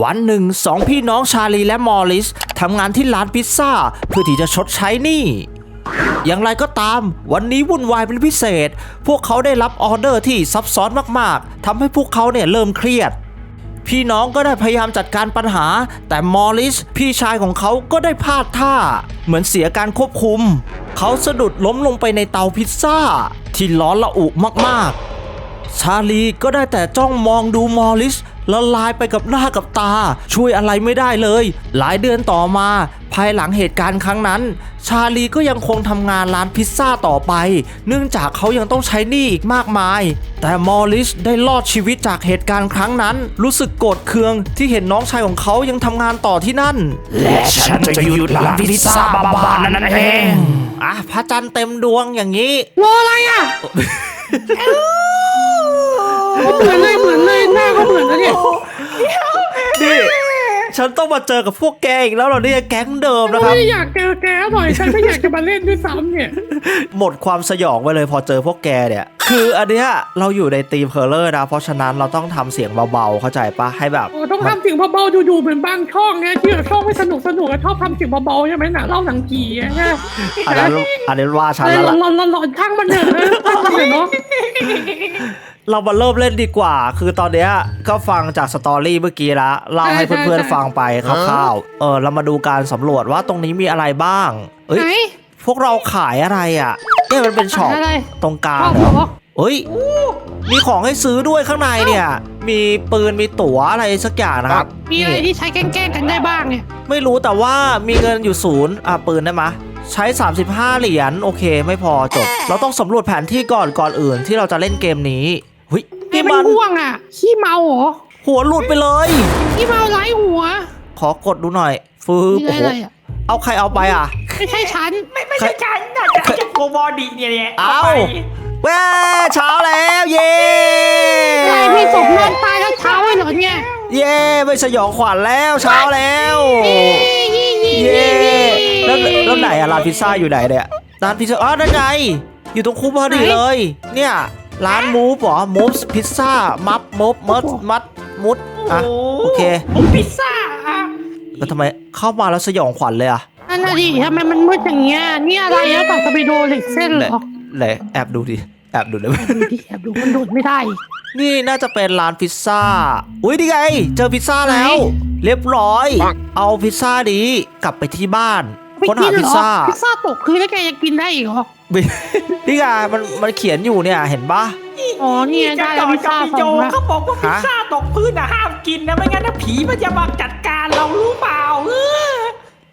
วันหนึ่งสองพี่น้องชาลีและมอริสทำงานที่ร้านพิซซ่าเพื่อที่จะชดใช้หนี้อย่างไรก็ตาม วันนี้วุ่นวายเป็นพิเศษ พวกเขาได้รับออเดอร์ที่ซับซ้อนมากๆทำให้พวกเขาเนี่ยเริ่มเครียด พี่น้องก็ได้พยายามจัดการปัญหา แต่มอริสพี่ชายของเขาก็ได้พลาดท่า เหมือนเสียการควบคุม เขาสะดุดล้มลงไปในเตาพิซซ่า ที่ร้อนละอุมากๆ ชาลีก็ได้แต่จ้องมองดูมอริส ละลายไปกับหน้ากับตา ช่วยอะไรไม่ได้เลย หลายเดือนต่อมา ภายหลังเหตุการณ์ครั้งนั้น ชาลีก็ยังคงทำงานร้านพิซซ่าต่อไป เนื่องจากเขายังต้องใช้หนี้อีกมากมาย แต่มอริสได้รอดชีวิตจากเหตุการณ์ครั้งนั้น รู้สึกโกรธเคืองที่เห็นน้องชายของเขายังทำงานต่อที่นั่น และฉันจะหยุดร้านพิซซ่าบ้าๆนั่นเองอะพระจันทร์เต็มดวงอย่างนี้รออะไรอะ เหมือนเลยเหมือนเลยหน้าก็เหมือนนะเนี่ยนี่ฉันต้องมาเจอกับพวกแกอีกแล้วเหรอเนี่ยแก๊งเดิมนะคไม่รับ ได้อยากเจอแกหน่อยฉันไม่อยากจะมาเล่นด้วยซ้ำเนี่ย หมดความสยองไปเลยพอเจอพวกแกเนี่ย คืออันเนี้ยเราอยู่ในตีมเพลเลอร์นะ เพราะฉะนั้นเราต้องทำเสียงเบาๆ เข้าใจปะให้แบบ โอ้ต้องทำเสียงเบาๆดูๆเหมือนบางช่องนะที่แบบช่องไม่สนุกสนุกๆชอบทำเสียงเบาๆใช่ไหมหนังเล่าหนังผีอะนะอันนั้นอันนี้ว่าฉันเออแล้วหลล่ะอนหลอนหลอนช่างมันเถอะนะช่างมันเถอะเนาะ เรามาเริ่มเล่นดีกว่า คือตอนเนี้ยก็ฟังจากสตอรี่เมื่อกี้ละเล่าให้เพื่อนๆฟังไปคร่าวๆเออเรามาดูการสำรวจว่าตรงนี้มีอะไรบ้าง เอ้ย ไหน พวกเราขายอะไรอะเนี่ยมันเป็นช็อปอะไร ตรงกลางชอบเหเหรรออเฮ้ย มีของให้ซื้อด้วยข้างในเนี่ย มีปืนมีตั๋วอะไรสักอย่างนะครับ มีอะไรนี่ที่ใช้แกล้งๆกันได้บ้างเนี่ย ไม่รู้แต่ว่ามีเงินอยู่ศูนย์อะปืนได้ไหมะ ใช้ 35 เหรียญโอเค ไม่พอจบ เราต้องสำรวจแผนที่ก่อนก่อนอื่นที่เราจะเล่นเกมนี้ เฮ้ยนี่นี่มัมันนง่วงอะขี้เมาเหรอหัวหลุดไปเลย ขี้เมาไร้หัวขอกดดูหน่อยฟืบมีโอ้อะไรโหอะเอาใครเอาไปอะ ไม่ใช่ฉันไม่ไม่ใช่ฉันน่ะจะจะโกบอดีเนี่ยเนี่ยเอ้า ไปแว้เช้าแล้วเย้ใช่พี่ศพนอนตายแล้วเช้าเลยเหรอเนี่ยเย้ไม่สยองขวัญแล้วเช้าแล้วเย้แล้วแล้วไหนอะร้านพิซซ่าอยู่ไหนเนี่ยร้านพิซซ่าอ๋อนั่นไง อยู่ตรงคูพอดีเลย เนี่ย ร้านมูฟเหรอมูฟพิซซ่ามัฟมูฟมัดมัดมุดอะโอเคโอ้พิซซ่าอะแล้วทำไมเข้ามาแล้วสยองขวัญเลยอะนั่นน่ะดิทำไมมันมืดอย่างเงี้ยนี่อะไรอะต่อสไปโดเหล็กเส้นเหรอไหนแอบดูดิแอบดูเลยดูดิแอบดูมันโดดไม่ได้ นี่น่าจะเป็นร้านพิซซ่า อุ้ยนี่ไง เจอพิซซ่าแล้วไหนเรียบร้อย เอาพิซซ่านี้กลับไปที่บ้านไม่ค้นกิหานเหพิรซอซ่าพิซซ่าตกคือแล้วแกยังกินได้อีกเหรอ นี่ไงมันมันเขียนอยู่เนี่ยเห็นปะ อ๋อเนี่ยจะได้ต่แล้วอพิซกับซ่าพี่สโจองละเขาบอกว่าพิซซ่าตกพื้นนะห้ามกินนะไม่งั้นนะผีมันจะมาจัดการเรารู้เปล่าเออ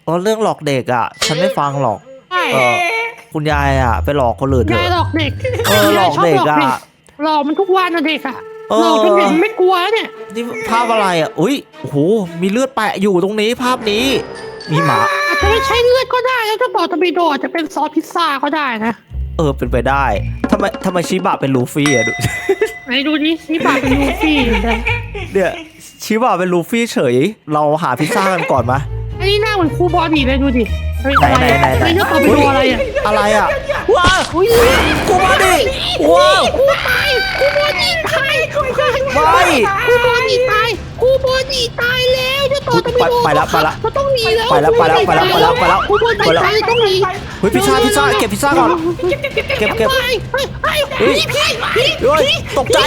เพราะเรื่องหลอกเด็กอะ ฉันไม่ฟังหรอก ใช่เออ คุณยายอะ ไปหลอกคนอื่นเถยายอะหลอกเด็กเออหลอกเด็กอะยายชบหลอกมันทุกวันนะเด็กอะเออ หลอกจนเด็กไม่กลัวเนี่ยนี่ภาพอะไรอะ อุ้ยโอ้โหมีเลือดแปะอยู่ตรงนี้ภาพนี้ มีหมาอาจจะ ไม่ใช่เลือดก็ได้แล้วถ้าต่อสไปโดอาจจะเป็นซอสพิซซ่าก็ได้นะเออเป็นไปได้ทำไมทำไมชิบะเป็นลูฟี่อะดู ไหนดูดินี่ปากเป็นลูฟี่เลยเนี่ยชิบะเป็นลูฟี่เฉย เราหาพิซซ่ากันก่อนมะ อันนี้หน้าเหมือนครูบอดีเลยดูดิเฮ้ยไหนอะไรไหนอะไหนไหนไอ้เจ้าต่อไปโดอะไรอะอะไรอะว้าวอุ้ยกูมาดิว้าวครูตายครูบอดีตายไม่ ครูบอดีตาย ครูบอดีตายแล้วเจ้าต่อตะไปโดไปแล้วไปแล้วมันต้องหนีแล้วไปแล้วไปแล้วไปแล้วไปแล้วไปแล้วครูบอดีตายต้องหนีเฮ้ยพิซซ่าพิซซ่าเก็บพิซซ่าก่อนเก็บเก็บไปเฮ้ยเฮ้ยเฮ้ยพี่พี่เฮ้ยตกใจ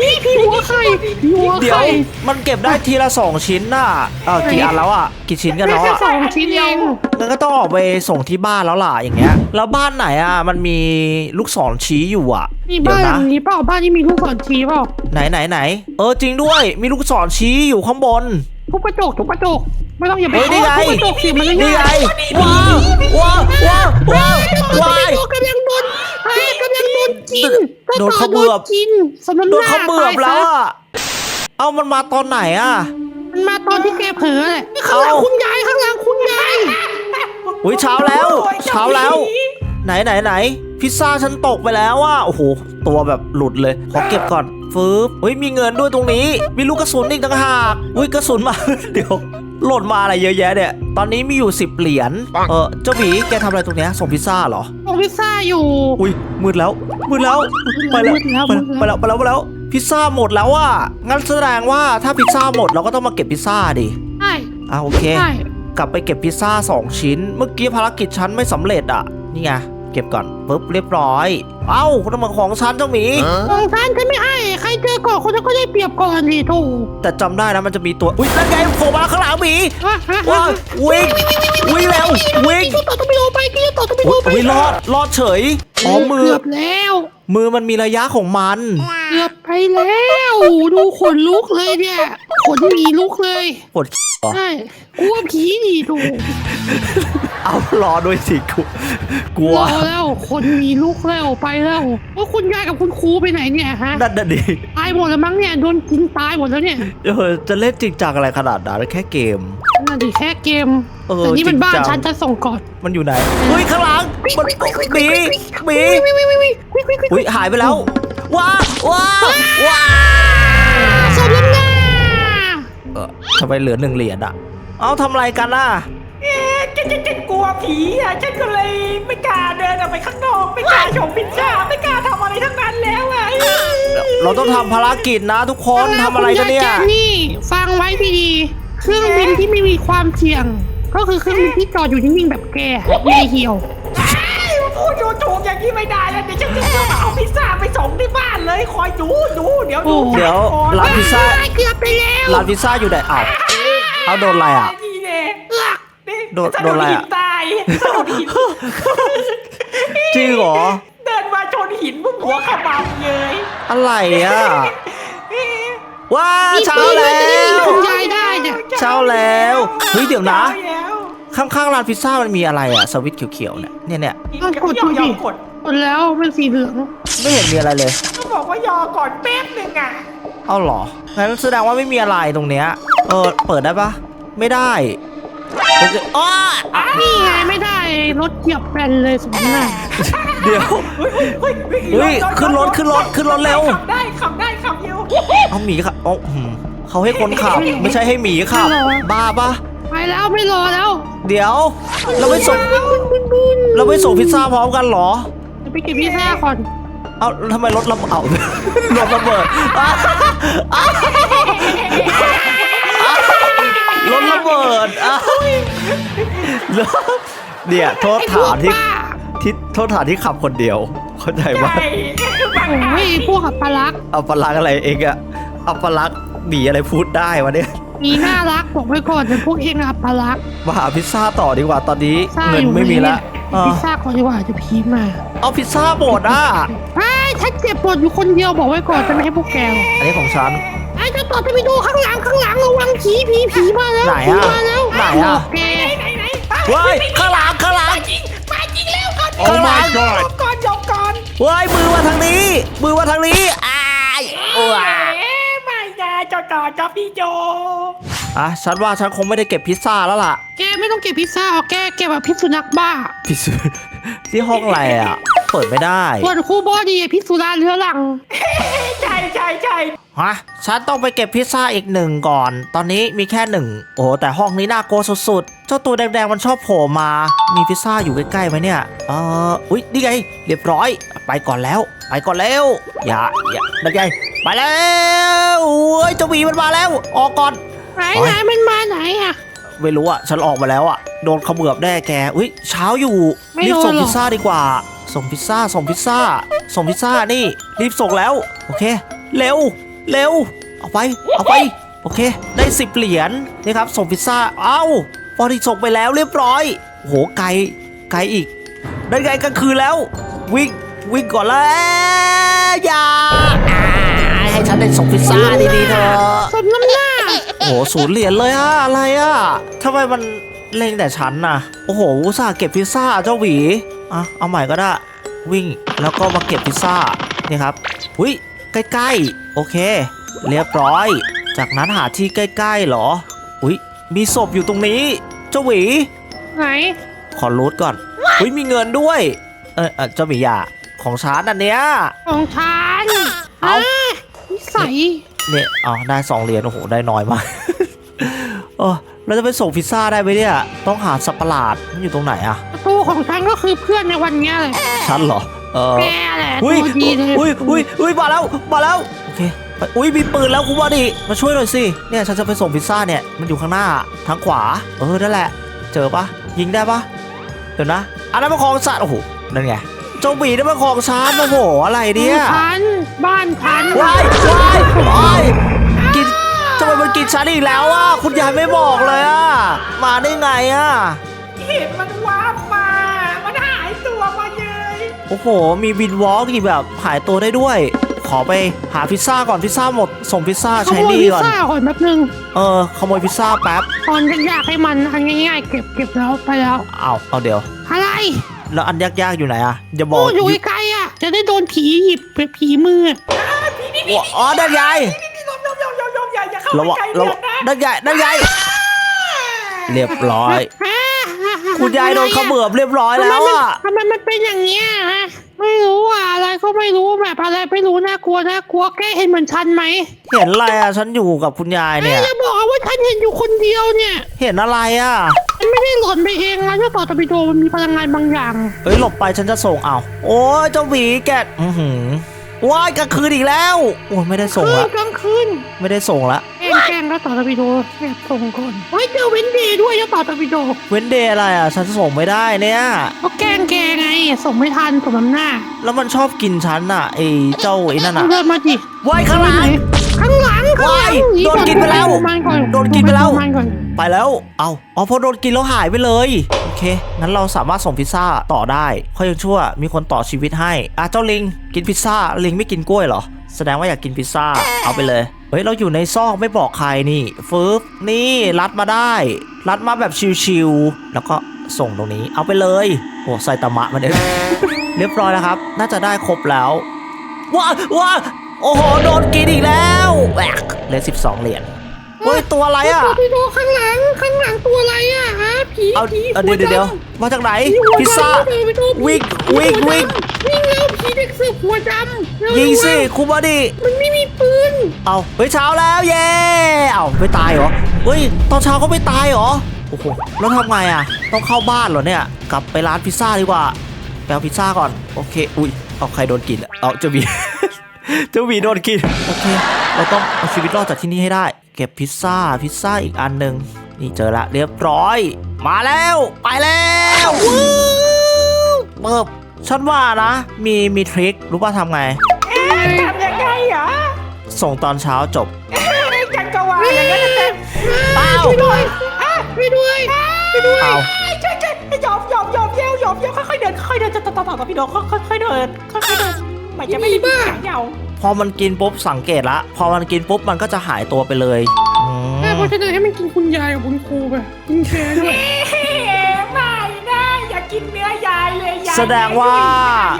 พี่พี่หัวไข่หัวเดี๋ยวไข่มันเก็บได้ทีละสองชิ้นน่ะเออกี่อันแล้วอะกี่ชิ้นกันได้แล้วแค่อะสองชิ้นเองงั้นก็ต้องออกไปส่งที่บ้านแล้วล่ะอย่างเงี้ย แล้วบ้านไหนอะมันมีลูกศรชี้อยู่อะนี่เดี๋ยบ้าวนนะนี้เปล่าบ้านนี้มีลูกศรชี้เปล่าไหนไหนไหนเออจริงด้วยมีลูกศรชี้อยู่ข้างบน ทุบกระจกทุบกระจกไม่ต้องอย่าไปเฮ้ยนี่ไง ทุบกระจกสิมันนี่ไงง่ายว้าวว้าวว้าวว้าวว้าว้ายยกำลังโดนไอ้กำลังโดนกินโดนเขาเบือบโดนกินสำนักโดนเขาเบือบแล้วอะเอามันมาตอนไหนอะมันมาตอนที่แกเผลอแหละข้างหลังเอาคุณยายข้างหลังคุณยายอุ้ยเช้าแล้ว เช้าแล้ว ไหนไหนไหนพิซซ่าฉันตกไปแล้วอะโอ้โหตัวแบบหลุดเลยขอเก็บก่อน ฟืบเฮ้ยมีเงินด้วยตรงนี้ มีลูกกระสุนอีกต่างหากอุ้ยกระสุนมา เดี๋ยวหล่นมาอะไรเยอะแยะเนี่ย ตอนนี้มีอยู่ 10 เหรียญ เออเจ้าหมีแกทำอะไรตรงเนี้ยส่งพิซซ่าเหรอ ส่งพิซซ่าอยู่ อุ้ยมืดแล้ว มืดแล้ว ไปแล้วมืดแล้วไปแล้วมืดไปแล้วแล้ว ไปแล้ว ไปแล้ว พิซซ่าหมดแล้วอะงั้นแสดงว่าถ้าพิซซ่าหมดเราก็ต้องมาเก็บพิซซ่าดิ ใช่อะโอเคใช่กลับไปเก็บพิซซ่า2 ชิ้น เมื่อกี้ภารกิจฉันไม่สำเร็จอะ นี่ไง เก็บก่อนปุ๊บเรียบร้อย เอ้าน้ำมันของฉันเจ้าหมี ของฉันฉันไม่ให้ใครเจอก่อนคนนั้นก็ได้เปรียบก่อนดิถูกแต่จำได้นะมันจะมีตัว อุ้ยนั่นไงโผล่มาข้างหลังหมีว้าว้าววิ่งวิ่งเร็ววิ่งกินต่อต้องไปโดไปกินต่อต้องไปโดอุ๊ยไปอุ้ยรอดรอดเฉยอ๋อมือ เกือบแล้ว มือมันมีระยะของมัน เกือบไปแล้ว ดูขนลุกเลยเนี่ยขนหมีลุกเลยปวดเหรอใช่กลัวผีดิถูกเอารอด้วยสิกูกลัวรอแล้วคนมีลูกแล้วไปแล้วว่าคุณยายกับคุณครูไปไหนเนี่ยฮะนั่นน่ะดิตายหมดแล้วมั้งเนี่ยโดนกินตายหมดแล้วเนี่ยเออจะเล่นจริงจังอะไรขนาดนั้นแค่เกมน่าดิแค่เกมเออแต่นี่มันบ้านจริงจังฉันจะส่งก่อนมันอยู่ไหนอุ้ยข้างหลังมันหมีหมีอุ้ยหายไปแล้วว้าว้าว้าสมน้ำหน้าเออทำไมเหลือหนึ่งเหรียญอะเอาทำอะไรกันล่ะเอ๊ะ ฉันฉันฉันกลัวผีอะฉันก็เลยไม่กล้าเดินออกไปข้างนอกไม่กล้าชมพิซซ่าไม่กล้าทำอะไรทั้งนั้นแล้วอะเราต้องทำภารกิจนะทุกคนทำอะไรกันเนี่ย คุณาแกนี่ ฟังไว้ดีเครื่องบินที่ไม่มีความเสี่ยง ก็คือเครื่องบินที่จอดอยู่นิ่งๆแบบแกไม่เหี่ยว พูดถูกๆอย่างนี้ไม่ได้แล้วเดี๋ยวฉันจะมาเอาพิซซ่าไปส่งที่บ้านเลยคอยดูดูเดี๋ยวดูเดี๋ยวร้านพิซซ่าเกือบไปแล้วร้านพิซซ่าอยู่ไหนอ้าวเอาโดนอะไรอะ โดนโดนอะไรอะหิตายโดนหินจริงเหรอ เดินมาชนหินปุ๊บหัวขมำเลยอะไรอะว้าเช้านี่แล้จะได้ยินวคุณยายได้เนี่ยเช้าแล้วเฮ้ยเดี๋ยวนะ เช้าแล้วข้างๆร้านพิซซ่ามันมีอะไรอะสวิตช์เขียวๆเนี่ยเนี่ยเนี่ยต้องกดยดูอมยดิอมกดกดแล้วเป็นสีเหลืองไม่เห็นมีอะไรเลย ก็บอกว่ายอก่อนแป๊บหนึ่งอะเอาเหรองั้นแสดงว่าไม่มีอะไรตรงเนี้ยเออเปิดได้ปะไม่ได้ โอเคอ้ออะนี่ไงไม่ได้รถเหยียบแบนเลยสมน้าเดี๋ยวเฮ้ยเฮ้ยเฮ้ยขึ้นรถขึ้นรถขึ้นรถเร็วขับได้ขับได้ขับเร็วเอาหมีขับเอาหืมเขาให้คนขับไม่ใช่ให้หมีขับบ้าปะไปแล้วไม่รอแล้ว เดี๋ยว เราไม่ส่งเราไม่ส่งพิซซ่าพร้อมกันเหรอเดี๋ยวไปเก็บพิซซ่าก่อนเอาทำไมรถระเบิดเอารถระเบิดอะอะรถระ เบิดอะเนี่ยโทษฐานที่ไอ้พวกบ้าที่โทษฐานที่ขับคนเดียว เข้าใจว่าใช่บังโอ้ยพวกอับปลักษณ์เอาปลักษณ์อะไรเองอะเอาปลักษณ์หนีอะไรพูดได้วะเนี่ย มีน่ารักบอกไว้ก่อนเป็นพวกเองอับปลักษณ์มาหาพิซซ่าต่อดีกว่าตอนนี้ซ่าเงินอยู่ไม่มีละเออพิซซ่าก่อนดีกว่าจะพีมาเอาพิซซ่าหมดอะไอ้ยฉันเจ็บปวดอยู่คนเดียวบอกไว้ก่อนจะไม่ให้พวกแกหรอกอันนี้ของฉันไอ้เจะต่อจะไปดูข้างหลังข้างหลังระวังผีผีผีมาแล้วไหนผีอะมาแล้วไหนอะบกแกไหนไหนเฮ้ยข้างหลังข้างหลังจริงมาจริงแล้วก่อน Oh my ยกก่อนยกก่อนเฮ้ยมือมาทางนี้ มือมาทางนี้อ้ายว้าเอ๊ะไม่นะเจ้าต่อเจ้าพี่โจ อะฉันว่าฉันคงไม่ได้เก็บพิซซ่าแล้วล่ะแกไม่ต้องเก็บพิซซ่าหรอกแกเก็บแบบพิษสุนัขบ้าพิซซ่าที่ห้องอะไรอะ เปิดไม่ได้ ส่วนครูบอดีพิษสุราเรื้อรัง ใช่ใช่ใช่ ฮะฉันต้องไปเก็บพิซซ่าอีกหนึ่งก่อน ตอนนี้มีแค่หนึ่ง โอ้โหแต่ห้องนี้น่ากลัวสุดๆ เจ้าตัวแดงๆมันชอบโผล่มา มีพิซซ่าอยู่ใกล้ๆไหมเนี่ย เอออุ๊ย นี่ไง เรียบร้อย ไปก่อนแล้ว ไปก่อนแล้ว อย่า อย่านั่นไงไปแล้วโอ้ยเจ้าหมีมันมาแล้ว ออกก่อน ไหนโอ๊ไหนยมันมาไหนอะไม่รู้อะฉันออกมาแล้วอะโดนเขมือบแน่แก อุ้ยเช้าอยู่ไม่รีบโดนส่งหรอกพิซซ่าดีกว่า ส่งพิซซ่า ส่งพิซซ่า ส่งพิซซ่า นี่ รีบส่งแล้ว โอเค เร็ว เร็ว เอาไป เอาไป โอเค ได้สิบเหรียญนี่ครับ ส่งพิซซ่า เอ้าพอที่ส่งไปแล้วเรียบร้อย โห ไกล ไกลอีก ได้ไงกลางคืนแล้ว วิ่ง วิ่งก่อนแล้วอย่าอ่าให้ฉันได้ส่งพิซซ่าดีๆเถอะสมน้ำหน้าโอ้โหศูนย์เหรียญเลยอะอะไรอะทำไมมันเล็งแต่ฉันน่ะ โอ้โหอุตส่าห์เก็บพิซซ่าเจ้าหวี อะ เอาใหม่ก็ได้ วิ่ง แล้วก็มาเก็บพิซซ่า นี่ครับ อุ้ย ใกล้ๆ โอเค เรียบร้อย จากนั้นหาที่ใกล้ๆเหรอ อุ้ยมีศพอยู่ตรงนี้ เจ้าหวี ไหน ขอรูทก่อน อุ้ยมีเงินด้วย เออเออเจ้าหมีอย่าของฉันอันเนี้ย ของฉันเอ้านิสัยเนี่ยเอาได้สองเหรียญโอ้โห ได้น้อยมากเออเราจะไปส่งพิซซ่าได้ไหมเนี่ย ต้องหาสัตว์ประหลาดมันอยู่ตรงไหนอะประตูของฉันก็คือเพื่อนในวันเนี้ยเลย ฉันเหรอ เออแกแหละอุ้ยตัวดีเลยอุ้ยอุ้ยอุ้ยมาแล้วมาแล้วโอเคไปอุ้ยมีปืนแล้วคุณว่าดิมาช่วยหน่อยสิเนี่ยฉันจะไปส่งพิซซ่าเนี่ยมันอยู่ข้างหน้าทางขวา เออนั่นแหละ เจอปะยิงได้ปะเดี๋ยวนะอันนั้นมันของสัตว์โอ้โหนั่นไงเจ้าหมีนั่นมันของฉันโอ้โหอะไรเนี่ยฉันบ้านฉันว้ายว้ายว้ายกินทำไมมันกินฉันอีกแล้วอะคุณยายไม่บอกเลยอะมาได้ไงอะเห็นมันวา โอ้โห มีวินวอล์กอีกแบบหายตัวได้ด้วย ขอไปหาพิซซ่าก่อนพิซซ่าหมด ส่งพิซซ่าขใช้โมหยนี่พิซก่อน ซ่าก่อนแป๊บนึงเออ ขโมยพิซซ่าแป๊บตอนยากๆให้มันอันง่ายๆเก็บเก็บแล้วไปแล้ว เอาเอาเดี๋ยว อะไรแล้วอันยากๆอยู่ไหนอะอย่าบอโอ้กอยู่ไกลๆอะ จะได้โดนผีหยิบไปผีมืออ๋อนั่นไงนี่ลมยมยมยมยมอย่าอย่าเข้าระไปวังใกล้ระเลืวัองดนะนั่นไงนั่นไงเรียบร้อย คุณยายโดนเขมือบเรียบร้อยแล้วอะทำไมมันเป็นอย่างเงี้ยฮะไม่รู้อะอะไรก็ไม่รู้แบบอะไรไม่รู้น่ากลัวน่ากลัวแกเห็นเหมือนฉันไหมเห็นอะไรอะฉันอยู่กับคุณยายเนี่ยจะบอกว่าฉันเห็นอยู่คนเดียวเนี่ย เห็นอะไรอะมันไม่ได้หล่นไปเองนะเจ้าต่อตะบิโดมันมีพลังงานบางอย่างเฮ้ยหลบไปฉันจะส่งเอาโอ้ยเจ้าหมีแกอือหือว้ายกลางคืนอีกแล้วโอ้ยไม่ได้ส่งคืละนกลางคืนไม่ได้ส่งละ แกล้งแกล้งเจ้าต่อตะบิโดแอบส่งก่อนเฮ้ยเจอเวนเดย์ด้วยเจ้าต่อตะบิโดเว้นเดย์อะไรอะ ฉันส่งไม่ได้เนี่ย ก็แกล้งแกไงส่งไม่ทันสมน้ำหน้าแล้วมันชอบกินฉันอะไอ้เจ้าไอ้นั่นอะเดินมาดิว้ายข้างหลัง ข้างหลังข้างหลังว้ายหโดนกินไปแล้วดูมันก่อนโดนกินไปแล้วดูมันก่อนไปแล้ว เอาอ๋อพอโดนกินแล้วหายไปเลย โอเค งั้นเราสามารถส่งพิซซ่าต่อได้เขายังชั่ว มีคนต่อชีวิตให้ อะเจ้าลิง กินพิซซ่า ลิงไม่กินกล้วยเหรอ แสดงว่าอยากกินพิซซ่า เอาไปเลย เฮ้ยเราอยู่ในซอกไม่บอกใครนี่ฟึบนี่รัดมาได้ รัดมาแบบชิวๆแล้วก็ส่งตรงนี้ เอาไปเลยโอ้ไซตามะมันเองเรียบร้อยแล้วครับ น่าจะได้ครบแล้วว้าว้าโอ้โหโดนกินอีกแล้วแหวกเหลือสิบสองเหรียญเฮ้ยตัวอะไรอะไปดูข้างหลังข้างหลังตัวอะไรอะฮะผีเอาผีเอาเดี๋ยวเดี๋ยวเดี๋ยวมาจากไหนผีหัวดำพิซซ่าไปดูวิ่งวิ่งวิ่งวิ่ง แล้วผีเด็กเสือกหัวดำเร็วยิงสิเร็วคูบอดีมันไม่มีปืน เอาเฮ้ยเช้าแล้วเย้เอาไม่ตายเหรอเฮ้ยตอนเช้าก็ไม่ตายเหรอโอ้โหแล้วทำไงอะ ต้องเข้าบ้านเหรอเนี่ย กลับไปร้านพิซซ่าดีกว่าไปเอาพิซซ่าก่อนโอเค อุ้ยเอาใครโดนกินอะเอาเจ้าหมี เจ้าหมีโดนกินโอเค เราต้องเอาชีวิตรอดจากที่นี่ให้ได้ เก็บพิซซ่าพิซซ่าอีกอันหนึ่งนี่เจอละเรียบร้อย มาแล้ว ไปแล้ววู้เบิบ ฉันว่านะ มีมีทริครู้ป่ะทำไงเอ๊ะทำยังไงเหรอส่งตอนเช้าจบเอ๊ะจังกะวาอย่างนั้นแต่อ้าวช่วยด้วยช่วยด้วยช่วยด้วยเอาใช่ใช่ยอมยอมยอมเย้วยอมเย้วค่อยๆเดินค่อยๆเดินจะต่อต่อต่อพี่น้องค่อยๆเดินค่อยๆเดินมันจะไม่ได้มีหางยาวพอมันกินปุ๊บสังเกตละ พอมันกินปุ๊บมันก็จะหายตัวไปเลยอืมแม่เพราะฉะนั้นให้มันกินคุณยายกับคุณครูไปกินแกด้วย กินเนื้อยายเลยยายแสดงว่า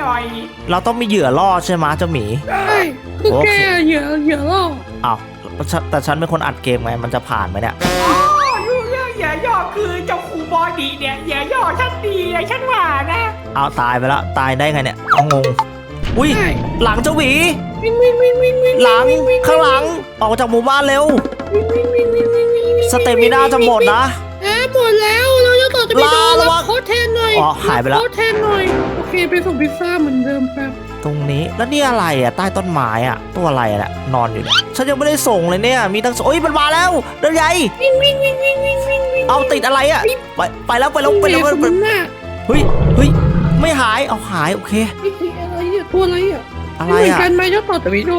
อร่อยเราต้องมีเหยื่อล่อใช่ไหมเจ้าหมี ใช่คือโอแกเคเหยื่อเหยื่อล่ออ้าวฉันแต่ฉันเป็นคนอัดเกมไง มันจะผ่านไหมเนี่ยอ๋อรู้เรื่องอย่าย่อคือเจ้าครูบอดีเนี่ยอย่าย่อฉันดีไอ้ฉันว่านะเอาตายไปแล้ว ตายได้ไงเนี่ยเอางง อุ้ย ใช่หลังเจ้าหมีวิ่งวิ่งวิ่งวิ่งวิ่งหลัง ข้างหลัง ออกจากหมู่บ้านเร็ว วิ่งวิ่งวิ่งวิ่งวิ่งวิ่งวิ่งสเตมิน่าจะหมดนะ แอบหมดแล้วเราจะต่อจะไปลาโดนระวัรังบโค้ดแทนหน่อยอ๋อหายไปแล้ว โค้ดแทนหน่อย โอเคไปส่งพิซซ่าเหมือนเดิมแป๊บตรงนี้แล้วนี่อะไรอะใต้ต้นไม้อะ ตัวอะไรอะนอนอยู่เนี่ยฉันยังไม่ได้ส่งเลยเนี่ย มีตั้งโอ้ยมันมาแล้วเดินใหญ่วิ่งวิ่งวิ่งวิ่งวิ่งวิ่งวิ่งเอาติดอะไรอะไปไปแล้วไปแล้วไปแล้วเด็กไปคนแล้วนั้นน่ะเฮ้ยเฮ้ยไม่หายเอาหายโอเค ไอ้ที่อะไรอะตัวอะไรอะอะไรเหมือนอะกันไหมเจ้าต่อแต่วิโด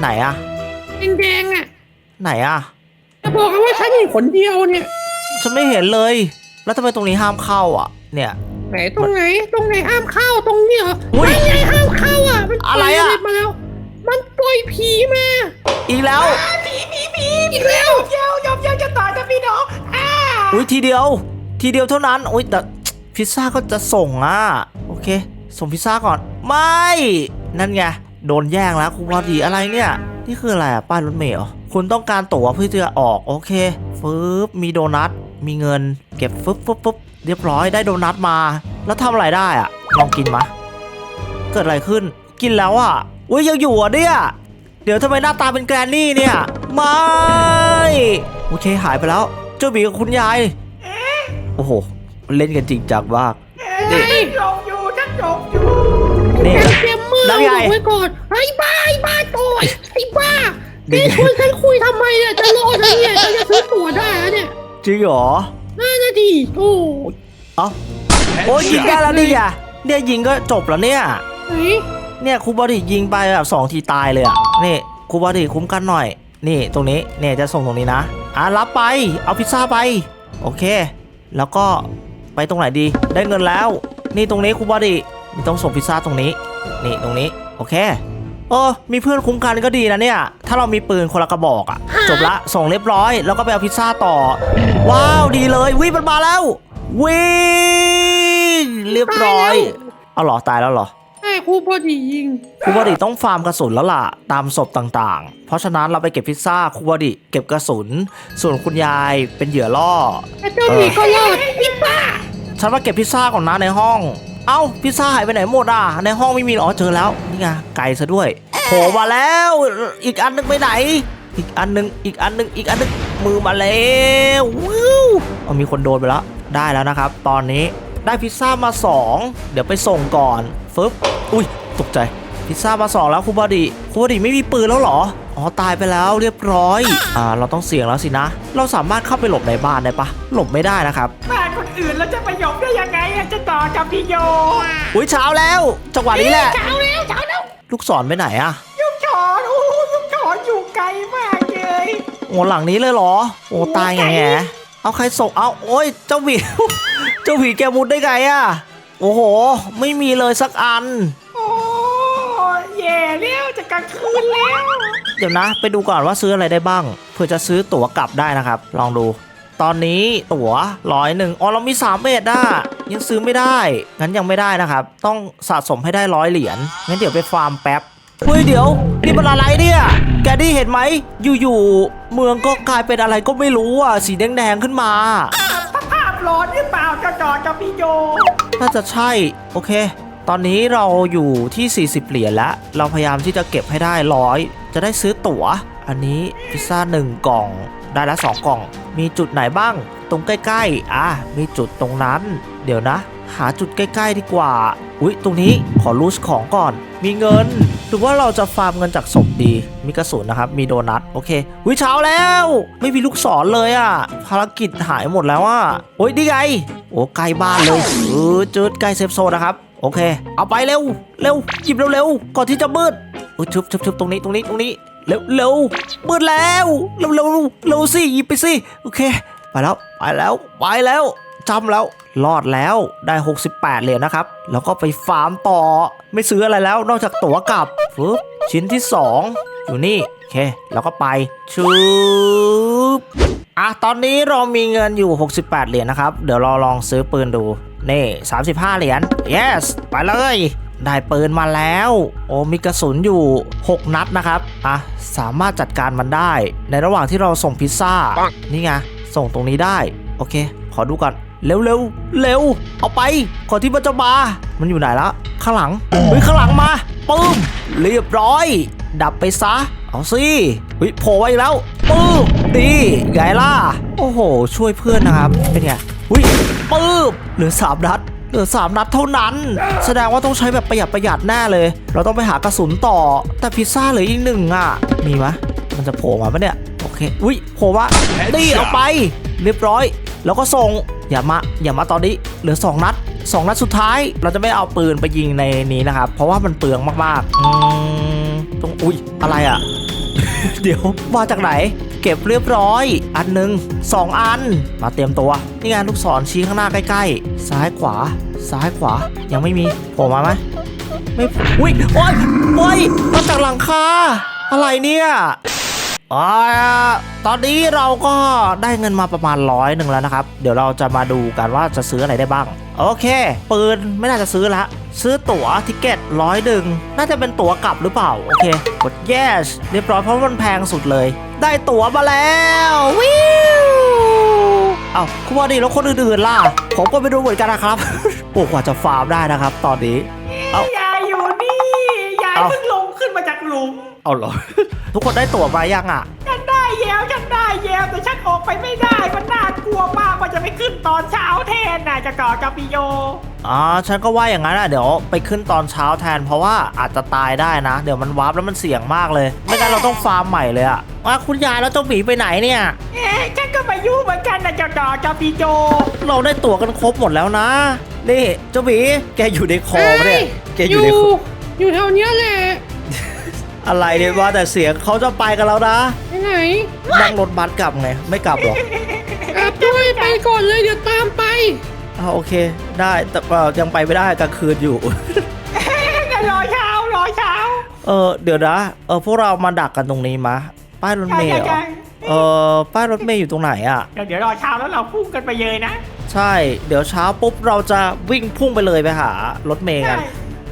ไหนอะแดงๆอะไหนอะ จะบอกกันว่าฉันเห็นคนเดียวเนี่ย ฉันไม่เห็นเลย แล้วทำไมตรงนี้ห้ามเข้าอะ เนี่ย ไหนตรงไหนตรงไหนห้ามเข้าตรงนี้เหรออุ๊ยไม่ไงห้ามเข้าอะมันปล่ยอะไรอะ มาแล้ว มันปล่อยผีมาอีกแล้ว ผีผีผีอีกแล้วเย้วยอมเย้วจะต่อจะพี่น้องอ่าอุ้ยทีเดียว ทีเดียวเท่านั้น อุ้ยแต่พิซซ่าก็จะส่งอะ โอเค ส่งพิซซ่าก่อน ไม่ นั่นไง โดนแย่งแล้วคุณพอดีอะไรเนี่ย นี่คืออะไรอะ ป้ายรถเมล์เหรอคุณต้องการตั๋วเพื่อที่จะออก โอเคฟึบมีโดนัท มีเงิน เก็บฟึบฟึบฟึบเรียบร้อยได้โดนัทมา แล้วทำอะไรได้อะลองกินมะ เกิดอะไรขึ้น กินแล้วอะอุ้ยยังอยู่อะเนี่ย เดี๋ยวทำไมหน้าตาเป็นแกรนนี่เนี่ย ไม่ โอเคหายไปแล้ว เจ้าหมีกับคุณยาย โอ้โห เล่นกันจริงจังมากเอ๊ะฉันหลงอยู่ฉันหลงอยู่นี่แกเตรียมมือแล้วไงบอกไว้ก่อนไอ้บ้าไอ้บ้าโตยไอ้บ้าแกชวนฉันคุยทำไมเนี่ยจะรอฉันเนี่ยฉันจะซื้อตั๋วได้แล้วเนี่ย จริงเหรอน่าจะดีโอ้เอ้าโอ้ยยิงได้แล้วนี่อะเนี่ยยิงก็จบแล้วเนี่ยไหนเนี่ยครูบอดี้ยิงไปแบบสองทีตายเลยอะนี่ครูบอดี้คุ้มกันหน่อย นี่ตรงนี้เนี่ยจะส่งตรงนี้นะอะรับไปเอาพิซซ่าไป โอเค แล้วก็ไปตรงไหนดีได้เงินแล้ว นี่ตรงนี้ครูบอดี้มีต้องส่งพิซซ่าตรงนี้ นี่ตรงนี้โอเค เออ มีเพื่อนคุ้มกันก็ดีนะเนี่ย ถ้าเรามีปืนคนละกระบอกอะจบละส่งเรียบร้อย แล้วก็ไปเอาพิซซ่าต่อ ว้าวดีเลยวิ่งมันมาแล้ว วิ่งเรียบร้อย เอาเหรอตายแล้วเหรอใช่ครูพอดียิงครูบอดิต้องฟาร์มกระสุนแล้วล่ะ ตามศพต่างๆ เพราะฉะนั้นเราไปเก็บพิซซ่าครูบอดิเก็บกระสุน ส่วนคุณยายเป็นเหยื่อล่อ แต่เจ้าหมีก็รอดพิซซ่า ฉันว่าเก็บพิซซ่าก่อนนะในห้อง เอ้าพิซซ่าหายไปไหนหมดอะ ในห้องไม่มีอ๋อเจอแล้ว นี่ไงไก่ซะด้วยโผล่มาแล้ว อีกอันนึงไปไหน อีกอันนึงอีกอันนึงอีกอันนึงมือมาแล้ววิวเอามีคนโดนไปแล้วได้แล้วนะครับ ตอนนี้ได้พิซซ่ามาสองเดี๋ยวไปส่งก่อนฟึบอุ้ยตกใจพิซซ่ามาสองแล้วครูบอดีครูบอดีไม่มีปืนแล้วเหรอ อ๋อตายไปแล้วเรียบร้อยอ่าเราต้องเสี่ยงแล้วสินะ เราสามารถเข้าไปหลบในบ้านได้ปะหลบไม่ได้นะครับบ้านคนอื่นแล้วจะไปหยบได้ยังไงอะจะต่อกับพี่โยอุ้ยเช้าแล้วจังหวะนี้แหละเช้าแล้วเช้าแล้วลูกศรไปไหนอะยุกฉอนโอ้โหยุกฉอนอยู่ไกลมากเลยโอ้หลังนี้เลยเหรอ โอ้ตายไงแงเอาใครส่งเอาโอ้ยเจ้าหวีเจ้าหวีแกมุดได้ไงอะโอ้โห ไม่มีเลยสักอันโอ้ แย่แล้วจะกลางคืนแล้ว เดี๋ยวนะ ไปดูก่อนว่าซื้ออะไรได้บ้างเพื่อจะซื้อตั๋วกลับได้นะครับ ลองดู ตอนนี้ตั๋วร้อยหนึ่งอ๋อเรามี3เบ็ดอะยังซื้อไม่ได้งั้นยังไม่ได้นะครับ ต้องสะสมให้ได้ร้อยเหรียญงั้นเดี๋ยวไปฟาร์มแป๊บเฮ้ยเดี๋ยวนี่มันอะไรเนี่ย แกได้เห็นไหมอยู่ๆเมืองก็กลายเป็นอะไรก็ไม่รู้อะสีแดงๆขึ้นมาสภาพร้อนหรือเปล่าจะต่อกับพี่โยน่าจะใช่ โอเค ตอนนี้เราอยู่ที่ 40 เหรียญแล้ว เราพยายามที่จะเก็บให้ได้ร้อยจะได้ซื้อตั๋ว อันนี้พิซซ่าหนึ่งกล่อง ได้แล้วสองกล่อง มีจุดไหนบ้าง ตรงใกล้ๆ อะ มีจุดตรงนั้น เดี๋ยวนะ หาจุดใกล้ๆดีกว่า อุ๊ย ตรงนี้ขอรูสของก่อน มีเงิน หรือว่าเราจะฟาร์มเงินจากศพดี มีกระสุนนะครับ มีโดนัท โอเควิเช้าแล้ว ไม่มีลูกศรเลยอะ่ะ ภารกิจหายหมดแล้วอะโอ้ยนี่ไง โอ้ใกล้บ้านเลยเออจุดใกล้เซฟโซนนะครับ โอเค เอาไปเร็ว เร็วหยิบเร็วๆก่อนที่จะมืดเออชุบชุบชุบตรงนี้ตรงนี้ตรงนี้เร็วเร็วมืดแล้วเร็วเร็วเร็วสิหยิบไปสิโอเค ไปแล้วไปแล้วไปแล้วจำแล้วรอดแล้วได้ 68 เหรียญนะครับ แล้วก็ไปฟาร์มต่อ ไม่ซื้ออะไรแล้วนอกจากตั๋วกลับฟึบชิ้นที่ 2 อยู่นี่ โอเค แล้วก็ไปชุบ อะตอนนี้เรามีเงินอยู่ 68 เหรียญนะครับ เดี๋ยวเราลองซื้อปืนดู นี่ 35 เหรียญ yes ไปเลย ได้ปืนมาแล้ว โอ้มีกระสุนอยู่ 6 นัดนะครับ อะ สามารถจัดการมันได้ ในระหว่างที่เราส่งพิซซ่า นี่ไง ส่งตรงนี้ได้ โอเค ขอดูก่อน เร็วเร็วเร็ว เอาไปก่อนที่มันจะมามันอยู่ไหนละ ข้างหลัง เฮ้ย ข้างหลังมา ปึ้ม เรียบร้อย ดับไปซะ เอาสิเฮ้ยโผล่ไว้แล้วปึ้มดีไงล่ะ โอ้โห ช่วยเพื่อนนะครับ เป็นไงอุ้ยปึ้มเหลือสามนัดเหลือสามนัดเท่านั้น แสดงว่าต้องใช้แบบประหยัดประหยัดแน่เลย เราต้องไปหากระสุนต่อ แต่พิซซ่าเหลืออีกหนึ่งอะ มีไหมมันจะโผล่มาปะเนี่ย โอเคอุ้ยโผล่มาดีเอาไป เรียบร้อย แล้วก็ส่ง อย่ามา อย่ามาตอนนี้ เหลือ2นัด2นัดสุดท้าย เราจะไม่เอาปืนไปยิงในนี้นะครับ เพราะว่ามันเปลืองมากๆอืม ตรงอุ้ยอะไรอะ เดี๋ยวมาจากไหน เก็บเรียบร้อย อันหนึ่งสองอัน มาเตรียมตัว นี่ไงลูกศรชี้ข้างหน้าใกล้ๆ ซ้ายขวา ซ้ายขวา ยังไม่มีโผล่มาไหมไม่อุ้ยโอ้ยโอ้ยมาจากหลังคาอะไรเนี่ย อ่าตอนนี้เราก็ได้เงินมาประมาณร้อยหนึ่งแล้วนะครับ เดี๋ยวเราจะมาดูกันว่าจะซื้ออะไรได้บ้าง โอเค ปืนไม่น่าจะซื้อละ ซื้อตั๋วทิเก็ตร้อยหนึ่งน่าจะเป็นตั๋วกลับหรือเปล่า โอเค กด yes เรียบร้อยเพราะมันแพงสุดเลย ได้ตั๋วมาแล้ววิวเอ้าคุณว่าดีแล้วคนอื่นๆล่ะ ผมก็ไปดูเหมือนกันนะครับ โอ้กว่าจะฟาร์มได้นะครับ ตอนนี้ เอ้ายายอยู่นี่ ยายเอ้าเพิ่งลงขึ้นมาจากหลุม เอาเหรอ ทุกคนได้ตั๋วมายังอะ ฉันได้ยลฉันได้แยลแต่ฉันออกไปไม่ได้มันน่ากลัวมากมันจะไปขึ้นตอนเช้าแทนน่ะเจะก่อกาปิโย อ๋อ ฉันก็ว่าอย่างนั้นอะ เดี๋ยวไปขึ้นตอนเช้าแทน เพราะว่าอาจจะตายได้นะ เดี๋ยวมันวาร์ปแล้วมันเสี่ยงมากเลย ไม่งั้นเราต้องฟาร์มใหม่เลยอะว่าคุณยายแล้วเจ้าหมีไปไหนเนี่ย เอ๊ะฉันก็มายุ่งเหมือนกันนะเจ้าดอกกาปิโย เราได้ตั๋วกันครบหมดแล้วนะ นี่เจ้าหมีแกอยู่ในคอปะเนี่ยแกอยู่ในคอ อยู่แถวเนี้ยแหละ อะไรเนี่ยว่าแต่เสียงเขาจะไปกันแล้วนะไปไหนนั่งรถบัสกลับไงไม่กลับหรออะปุ้ยไปก่อนเลยเดี๋ยวตามไปอ่าโอเค ได้แต่เอ่อยังไปไม่ได้กลางคืนอยู่จะรอเช้ารอเช้าเออเดี๋ยวนะเออพวกเรามาดักกันตรงนี้มะป้ายรถใช่เมล์ใช่เหรอใช่เออป้ายรถเมล์อยู่ตรงไหนอะเดี๋ยวเดี๋ยวรอเช้าแล้วเราพุ่งกันไปเลยนะ ใช่ เดี๋ยวเช้าปุ๊บเราจะวิ่งพุ่งไปเลยไปหารถเมล์กัน ใช่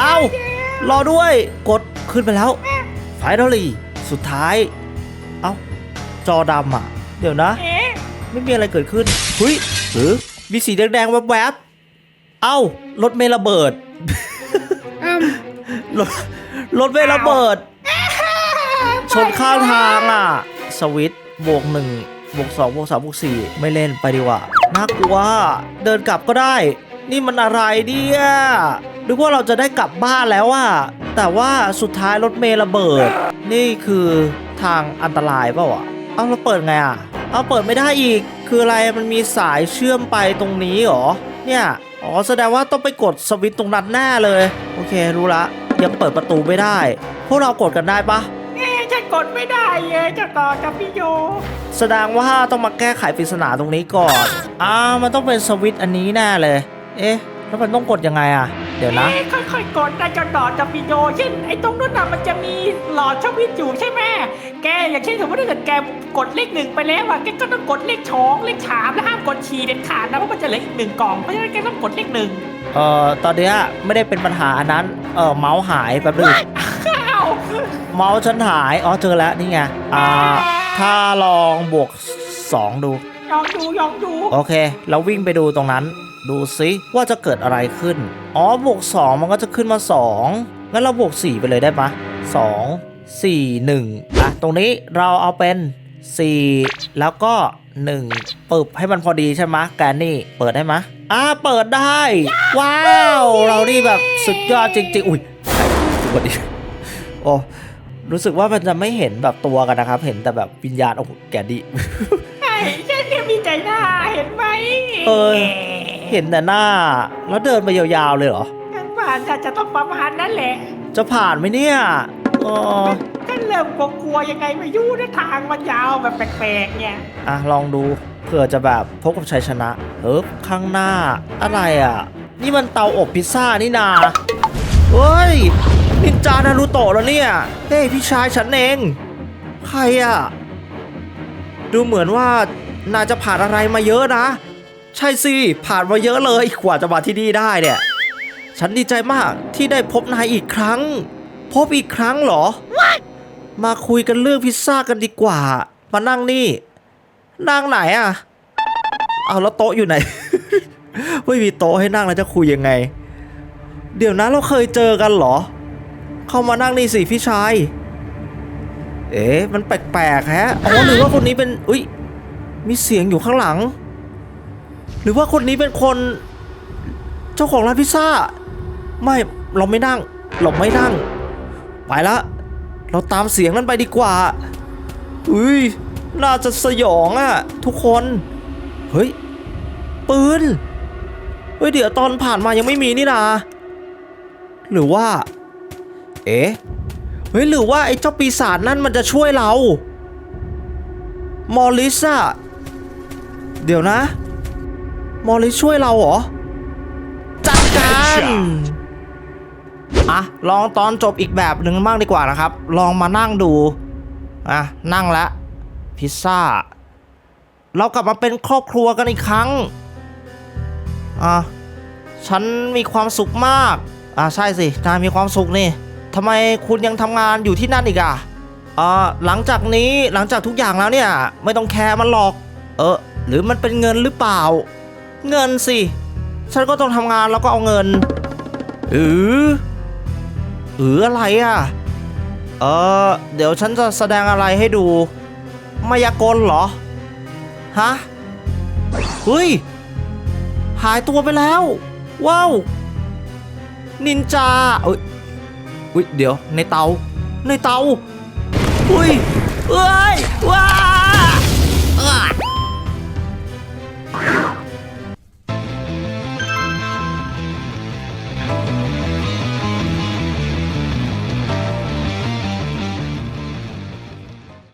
เอ้ารอด้วย กดขึ้นไปแล้วไฟนอลี่สุดท้าย เอ้าจอดำอะ เดี๋ยวนะเอ๊ะไม่มีอะไรเกิดขึ้นเฮ้ยหรือมีสีแดงๆแวบๆ เอ้ารถเมล์ระเบิดอ้าวรถรถเมล์ระเบิด ชนข้างทางอะ สวิตช์บวกหนึ่งบวกสองบวกสามบวกสี่ไม่เล่นไปดีกว่าน่ากลัว เดินกลับก็ได้ นี่มันอะไรเนี่ยนึกว่าเราจะได้กลับบ้านแล้วอะแต่ว่าสุดท้ายรถเมล์ระเบิด นี่คือทางอันตรายเปล่าอะเอาเราเปิดไงอะเอาเปิดไม่ได้อีก คืออะไรมันมีสายเชื่อมไปตรงนี้เหรอ เนี่ย อ๋อแสดงว่าต้องไปกดสวิตช์ตรงนั้นแน่เลย โอเครู้ละ ยังเปิดประตูไม่ได้ พวกเรากดกันได้ปะเอ๊ะฉันกดไม่ได้เลยเจ้าต่อกับพี่โย แสดงว่าต้องมาแก้ไขปริศนาตรงนี้ก่อน อ่ามันต้องเป็นสวิตช์อันนี้แน่เลย เอ๊ะ แล้วมันต้องกดยังไงอะเดี๋ยวนะ เอ๊ะค่อยๆ กดนะเจ้าต่อกับพี่โยเช่นไอ้ตรงนู้นน่ะมันจะมีหลอดชวิตอยู่ใช่ไหมแกอย่างเช่นสมมติถ้าเกิดแกกดเลขหนึ่งไปแล้วอะแกก็ต้องกดเลขสองเลขสามแล้วห้ามกดฉี่เด็ดขาดนะเพราะมันจะเหลืออีกหนึ่งกล่องเพราะฉะนั้นแกต้องกดเลขหนึ่งเอ่อ ตอนเนี้ยไม่ได้เป็นปัญหาอันนั้น เออเมาส์หายแป๊บนึง อ้าวเมาส์ฉันหาย อ๋อ เจอแล้วนี่ไง อ่า ถ้าลองบวก 2 ดู ยองดูยองดู โอเค เราวิ่งไปดูตรงนั้น ดูซิว่าจะเกิดอะไรขึ้น อ๋อบวก 2 มันก็จะขึ้นมา 2 งั้นเราบวก 4 ไปเลยได้ปะ2 4 1อะตรงนี้เราเอาเป็น 4 แล้วก็ 1ปึบให้มันพอดีใช่ไหมะแกนนี่เปิดได้ไหมะอ่าเปิดได้ ว้าว เรานี่แบบสุดยอดจริงๆ อุ้ยสวัสดีโอ้รู้สึกว่ามันจะไม่เห็นแบบตัวกันนะครับ เห็นแต่แบบวิญญาณโอ้โหแกดีใช่ฉันเนี่ยมีใจหน้าเห็นไหมเออ เห็นแต่หน้า แล้วเดินไปยาวๆเลยเหรอฉันว่าจะจะต้องประมาณนั้นแหละ จะผ่านไหมเนี่ยเออฉันเริ่มกลัวๆยังไงไม่รู้นะทางมันยาวแบบแปลกๆเนี่ย อะลองดูเผื่อจะแบบพบกับชัยชนะเอ๊บข้างหน้า อะไรอะ นี่มันเตาอบพิซซ่านี่นาเฮ้ยนินจานารูโตะแล้วเนี่ยเฮ้ยพี่ชายฉันเอง ใครอะ ดูเหมือนว่าน่าจะผ่านอะไรมาเยอะนะ ใช่สิ ผ่านมาเยอะเลยกว่าจะมาที่นี่ได้เนี่ย ฉันดีใจมากที่ได้พบนายอีกครั้ง พบอีกครั้งเหรอมาคุยกันเรื่องพิซซ่ากันดีกว่า มานั่งนี่ นั่งไหนอะ เอาแล้วโต๊ะอยู่ไหน ไม่มีโต๊ะให้นั่งแล้วจะคุยยังไง เดี๋ยวนะเราเคยเจอกันเหรอ เข้ามานั่งนี่สิพี่ชาย เอ๊ะมันแปลกๆแฮะอ๋อหรือว่าคนนี้เป็น อุ้ยมีเสียงอยู่ข้างหลัง หรือว่าคนนี้เป็นคนเจ้าของร้านพิซซ่า ไม่เราไม่นั่ง เราไม่นั่ง ไปละ เราตามเสียงนั้นไปดีกว่าอุ้ยน่าจะสยองอะทุกคน เฮ้ย ปืน เฮ้ย เดี๋ยวตอนผ่านมายังไม่มีนี่นาหรือว่า เอ๊ะ เฮ้ย หรือว่าไอ้เจ้าปีศาจนั่นมันจะช่วยเรา มอริสอะเดี๋ยวนะ มอริสช่วยเราเหรอ จัดการอะลองตอนจบอีกแบบหนึ่งบ้างดีกว่านะครับ ลองมานั่งดูอะนั่งละพพิซซ่า เรากลับมาเป็นครอบครัวกันอีกครั้งอะฉันมีความสุขมากอ่าใช่สินายมีความสุขนี่ทำไมคุณยังทำงานอยู่ที่นั่นอีกอะอ่าหลังจากนี้หลังจากทุกอย่างแล้วเนี่ย ไม่ต้องแคร์มันหรอก เออหรือมันเป็นเงินหรือเปล่า เงินสิ ฉันก็ต้องทำงานแล้วก็เอาเงินเออเอออะไรอะ เออเดี๋ยวฉันจะแสดงอะไรให้ดู มายากลเหรอ ฮะเฮ้ย หายตัวไปแล้ว ว้าว นินจาเอ้ยอุ้ยเดี๋ยวในเตา ในเตา อุ้ยเอ้ยว้าเอ้ย